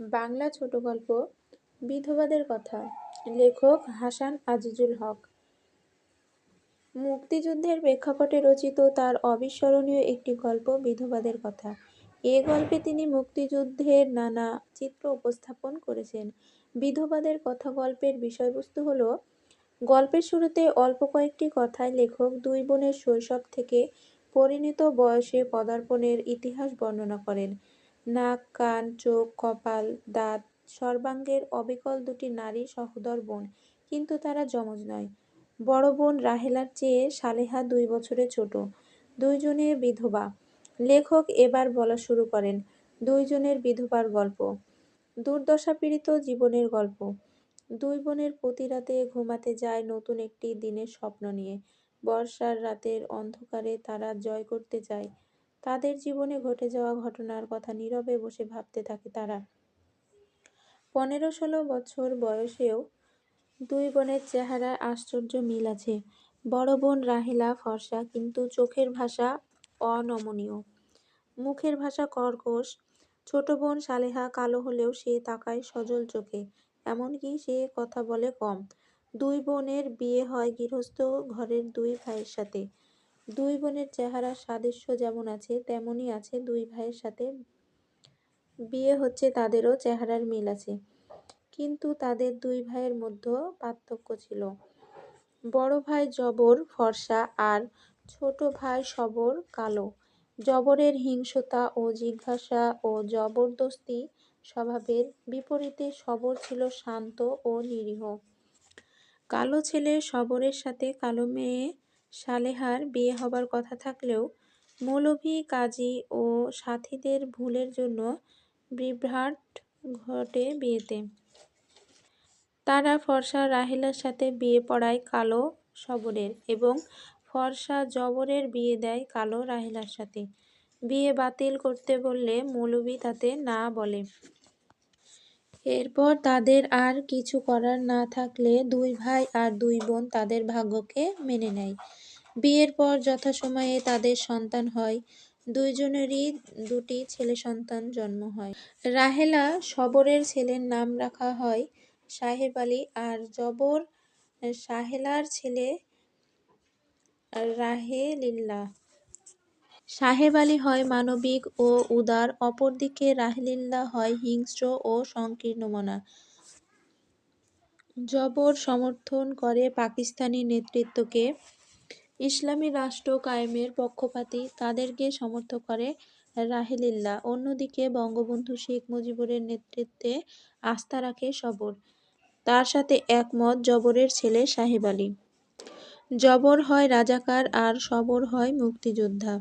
বাংলা ছোট গল্প, বিধবাদের কথা, লেখক হাসান আজিজুল হক। মুক্তিযুদ্ধের প্রেক্ষাপটে রচিত তার অবিস্মরণীয় একটি গল্প বিধবাদের কথা। এ গল্পে তিনি মুক্তিযুদ্ধের নানা চিত্র উপস্থাপন করেছেন। বিধবাদের কথা গল্পের বিষয়বস্তু হল, গল্পের শুরুতে অল্প কয়েকটি কথায় লেখক দুই বোনের শৈশব থেকে পরিণত বয়সে পদার্পণের ইতিহাস বর্ণনা করেন। নাক, কান, চোখ, কপাল, দাঁত সর্বাঙ্গের অবিকল দুটি নারী সহোদর বোন, কিন্তু তারা যমজ নয়। বড় বোন রাহেলার চেয়ে সালেহা দুই বছরে ছোট, দুইজনে বিধবা। লেখক এবার বলা শুরু করেন, দুইজনের বিধবার গল্প, দুর্দশাপীড়িত জীবনের গল্প। দুই বোনের প্রতি রাতে ঘুমাতে যায় নতুন একটি দিনের স্বপ্ন নিয়ে, বর্ষার রাতের অন্ধকারে তারা জয় করতে চায় তাদের জীবনে ঘটে যাওয়া ঘটনার কথা নীরবে বসে ভাবতে থাকে তারা। পনেরো ষোলো বছর বয়সেও দুই বোনের চেহারায় আশ্চর্য মিল আছে। বড় বোন রাহেলা ফর্সা কিন্তু চোখের ভাষা অনমনীয়। মুখের ভাষা কর্কশ। ছোট বোন সালেহা কালো হলেও সে তাকায় সজল চোখে, এমনকি সে কথা বলে কম। দুই বোনের বিয়ে হয় গৃহস্থ ঘরের দুই ভাইয়ের সাথে। দুই বোনের চেহারার সাদৃশ্য যেমন আছে, তেমনই আছে দুই ভাইয়ের সাথে। বিয়ে হচ্ছে তাদেরও চেহারার মিল আছে। কিন্তু তাদের দুই ভাইয়ের মধ্যে পার্থক্য ছিল। বড় ভাই জবর, ফর্সা, আর ছোট ভাই সবর, কালো। জবরের হিংসতা ও জিজ্ঞাসা ও জবরদস্তি স্বভাবের বিপরীতে সবর ছিল শান্ত ও নিরীহ। কালো ছেলে সবরের সাথে কালো মেয়ে সালেহার বিয়ে হবার কথা থাকলেও মৌলভী, কাজী ও সাথীদের ভুলের জন্য বিভ্রাট ঘটে বিয়েতে। তারা ফর্সা রাহেলার সাথে বিয়ে পড়ায় কালো সবরের এবং ফর্সা জবরের বিয়ে দেয় কালো রাহেলার সাথে। বিয়ে বাতিল করতে বললে মৌলভী তাতে না বলে। এরপর তাদের আর কিছু করার না থাকলে দুই ভাই আর দুই বোন তাদের ভাগ্যকে মেনে নেয়। বিয়ের পর যথাসময়ে তাদের সন্তান হয়। দুইজনেরই দুটি ছেলে সন্তান জন্ম হয়। রাহেলা সবরের ছেলের নাম রাখা হয় সাহেব আলী আর জবর সাহেলার ছেলে রাহেলিল্লা সাহেব আলী হয় মানবিক ও উদার, অপরদিকে রাহেলিল্লা হয় হিংস্র ও সংকীর্ণ মনা। জবর সমর্থন করে পাকিস্তানি নেতৃত্বকে। ইসলামী রাষ্ট্র কায়েমের পক্ষপাতী, তাদেরকে সমর্থ করে রাহেলিল্লা। অন্যদিকে বঙ্গবন্ধু শেখ মুজিবুরের নেতৃত্বে আস্থা রাখে সবর। তার সাথে একমত জবরের ছেলে সাহেব আলী। জবর হয় রাজাকার আর সবর হয় মুক্তিযোদ্ধা।